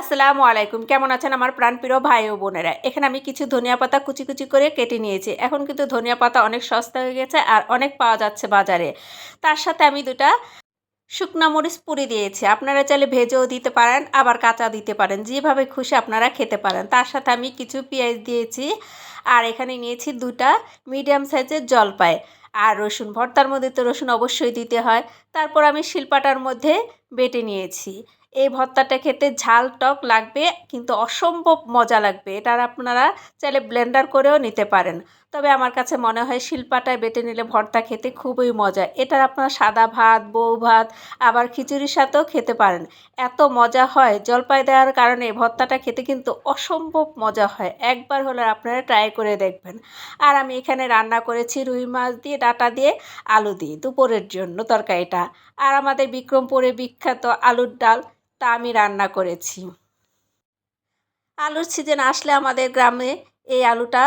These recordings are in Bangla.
আসসালামু আলাইকুম। কেমন আছেন আমার প্রাণপ্রিয় ভাই ও বোনেরা? এখানে আমি কিছু ধনিয়া পাতা কুচি কুচি করে কেটে নিয়েছি। এখন কিন্তু ধনিয়া পাতা অনেক সস্তা হয়ে গেছে আর অনেক পাওয়া যাচ্ছে বাজারে। তার সাথে আমি দুটা শুকনা মরিচ পুরি দিয়েছি। আপনারা চাইলে ভেজেও দিতে পারেন, আবার কাঁচা দিতে পারেন। যেভাবে খুশি আপনারা খেতে পারেন। তার সাথে আমি কিছু পেঁয়াজ দিয়েছি আর এখানে নিয়েছি দুটা মিডিয়াম সাইজের জলপাই। আর রসুন, ভর্তার মধ্যে তো রসুন অবশ্যই দিতে হয়। তারপর আমি শিলপাটার মধ্যে বেটে নিয়েছি। এই ভর্তাটা খেতে ঝাল টক লাগবে, কিন্তু অসম্ভব মজা লাগবে। এটার আপনারা চাইলে ব্লেন্ডার করেও নিতে পারেন। তবে আমার কাছে মনে হয় শিলপাটায় বেটে নিলে ভর্তা খেতে খুবই মজা। এটার আপনারা সাদা ভাত, বউ ভাত, আবার খিচুড়ির সাথেও খেতে পারেন। এত মজা হয় জলপাই দেওয়ার কারণে ভর্তাটা খেতে কিন্তু অসম্ভব মজা হয়। একবার হলে আপনারা ট্রাই করে দেখবেন। আর আমি এখানে রান্না করেছি রুই মাছ দিয়ে, ডাটা দিয়ে, আলু দিয়ে, দুপুরের জন্য তরকারিটা। আর আমাদের বিক্রমপুরে বিখ্যাত আলুর ডাল তা আমি রান্না করেছি। আলুর সিজন আসলে আমাদের গ্রামে এই আলুটা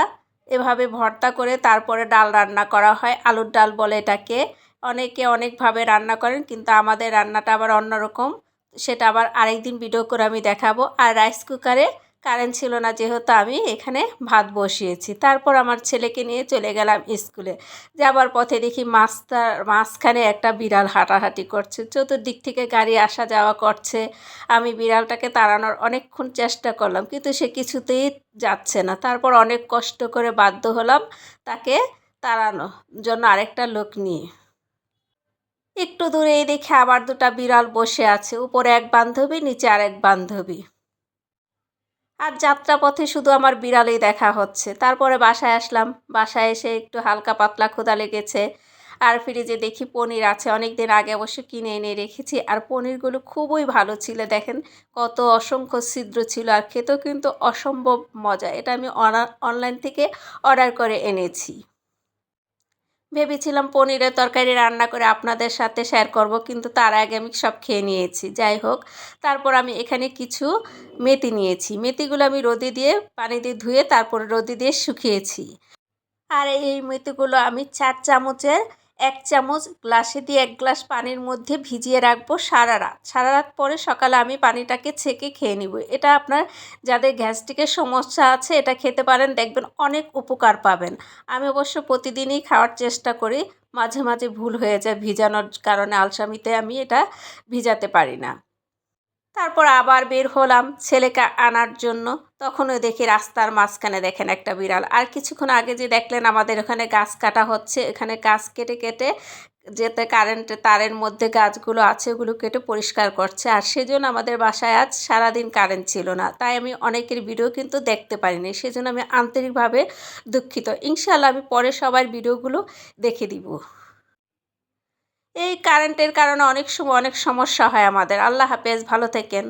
এভাবে ভর্তা করে তারপরে ডাল রান্না করা হয়। আলুর ডাল বলে এটাকে অনেকে অনেকভাবে রান্না করেন কিন্তু আমাদের রান্নাটা আবার অন্যরকম। সেটা আবার আরেকদিন ভিডিও করে আমি দেখাবো। আর রাইস কুকারে কারেন্ট ছিল না যেহেতু আমি এখানে ভাত বসিয়েছি। তারপর আমার ছেলেকে নিয়ে চলে গেলাম স্কুলে। যাবার পথে দেখি মাছটার মাঝখানে একটা বিড়াল হাঁটাহাঁটি করছে। চতুর্দিক থেকে গাড়ি আসা যাওয়া করছে। আমি বিড়ালটাকে তাড়ানোর অনেকক্ষণ চেষ্টা করলাম, কিন্তু সে কিছুতেই যাচ্ছে না। তারপর অনেক কষ্ট করে বাধ্য হলাম তাকে তাড়ানোর জন্য আরেকটা লোক নিয়ে। একটু দূরেই দেখে আবার দুটা বিড়াল বসে আছে। উপরে এক বান্ধবী, নিচে আরেক বান্ধবী। আর যাত্রাপথে শুধু আমার বিড়ালেই দেখা হচ্ছে। তারপরে বাসায় আসলাম। বাসায় এসে একটু হালকা পাতলা ক্ষুদা লেগেছে। আর ফ্রিজে দেখি পনির আছে। অনেক দিন আগে অবশ্য কিনে এনে রেখেছি। আর পনিরগুলো খুবই ভালো ছিল। দেখেন কত অসংখ্য ছিদ্র ছিল। আর খেতেও কিন্তু অসম্ভব মজা। এটা আমি অনলাইন থেকে অর্ডার করে এনেছি। ভেবেছিলাম পনিরের তরকারি রান্না করে আপনাদের সাথে শেয়ার করব, কিন্তু তার আগে আমি সব খেয়ে নিয়েছি। যাই হোক, তারপর আমি এখানে কিছু মেথি নিয়েছি। মেথিগুলো আমি রোদে দিয়ে, পানি দিয়ে ধুয়ে তারপরে রোদে দিয়ে শুকিয়েছি। আর এই মেথিগুলো আমি চার চামচের এক চামচ গ্লাসে দিয়ে এক গ্লাস পানির মধ্যে ভিজিয়ে রাখব সারা রাত। সারা রাত পরে সকালে আমি পানিটাকে ছেঁকে খেয়ে নিব। এটা আপনার যাদের গ্যাস্ট্রিকের সমস্যা আছে, এটা খেতে পারেন, দেখবেন অনেক উপকার পাবেন। আমি অবশ্য প্রতিদিনই খাওয়ার চেষ্টা করি, মাঝে মাঝে ভুল হয়ে যায় ভিজানোর কারণে, আলসামিতে আমি এটা ভিজাতে পারি না। তারপর আবার বের হলাম ছেলেকে আনার জন্য। তখনও দেখি রাস্তার মাঝখানে দেখেন একটা বিড়াল। আর কিছুক্ষণ আগে যে দেখলেন আমাদের ওখানে গাছ কাটা হচ্ছে, এখানে গাছ কেটে কেটে যেতে কারেন্টের তারের মধ্যে গাছগুলো আছে, ওগুলো কেটে পরিষ্কার করছে। আর সেজন্য আমাদের বাসায় আজ সারাদিন কারেন্ট ছিল না। তাই আমি অনেকের ভিডিও কিন্তু দেখতে পারিনি। সেজন্য আমি আন্তরিকভাবে দুঃখিত। ইনশাল্লাহ আমি পরে সবার ভিডিওগুলো দেখে দিব। এই কারেন্টের কারণে অনেক সময় অনেক সমস্যা হয় আমাদের। আল্লাহ হাফেজ ভালো থেকেন।